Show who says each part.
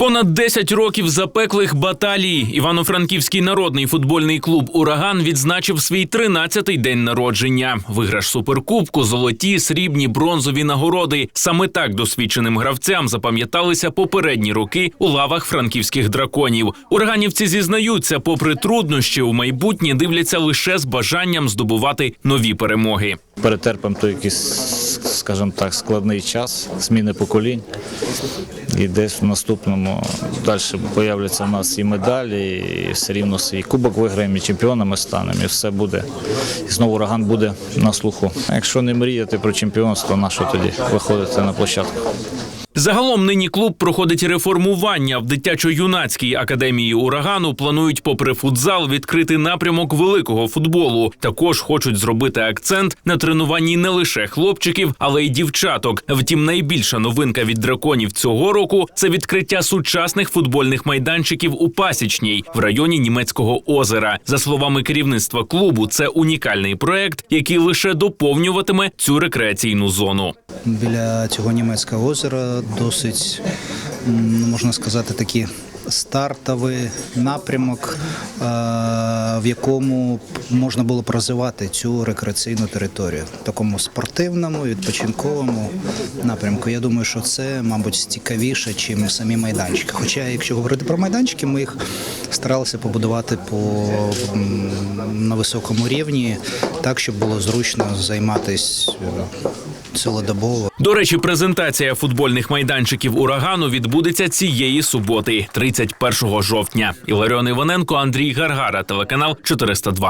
Speaker 1: Понад 10 років запеклих баталій Івано-Франківський народний футбольний клуб Ураган відзначив свій 13-й день народження. Виграш суперкубку, золоті, срібні, бронзові нагороди. Саме так досвідченим гравцям запам'яталися попередні роки у лавах франківських драконів. Ураганівці зізнаються, попри труднощі у майбутнє дивляться лише з бажанням здобувати нові перемоги.
Speaker 2: перетерпимо той якийсь, скажімо так, складний час зміни поколінь. І десь в наступному далі появляться в нас і медалі, і все рівно свій кубок виграємо, і чемпіонами станемо, і все буде. І знову ураган буде на слуху. А Якщо не мріяти про чемпіонство, на що тоді виходити на площадку?
Speaker 1: Загалом нині клуб проходить реформування в дитячо-юнацькій академії урагану. Планують, попри футзал, відкрити напрямок великого футболу. Також хочуть зробити акцент на тренуванні не лише хлопчиків, але й дівчаток. Втім, найбільша новинка від драконів цього року це відкриття сучасних футбольних майданчиків у Пасічній в районі німецького озера. За словами керівництва клубу, це унікальний проект, який лише доповнюватиме цю рекреаційну зону.
Speaker 3: Біля цього німецького озера досить, можна сказати, такий стартовий напрямок, е, в якому можна було б розвивати цю рекреаційну територію. В такому спортивному, відпочинковому напрямку. Я думаю, що це, мабуть, цікавіше, ніж самі майданчики. Хоча, якщо говорити про майданчики, ми їх старалися побудувати по, на високому рівні, так, щоб було зручно займатися цілодобово.
Speaker 1: До речі, презентація футбольних майданчиків урагану відбудеться цієї суботи, 31 жовтня. Іларіон Іваненко, Андрій Гаргара, телеканал 402.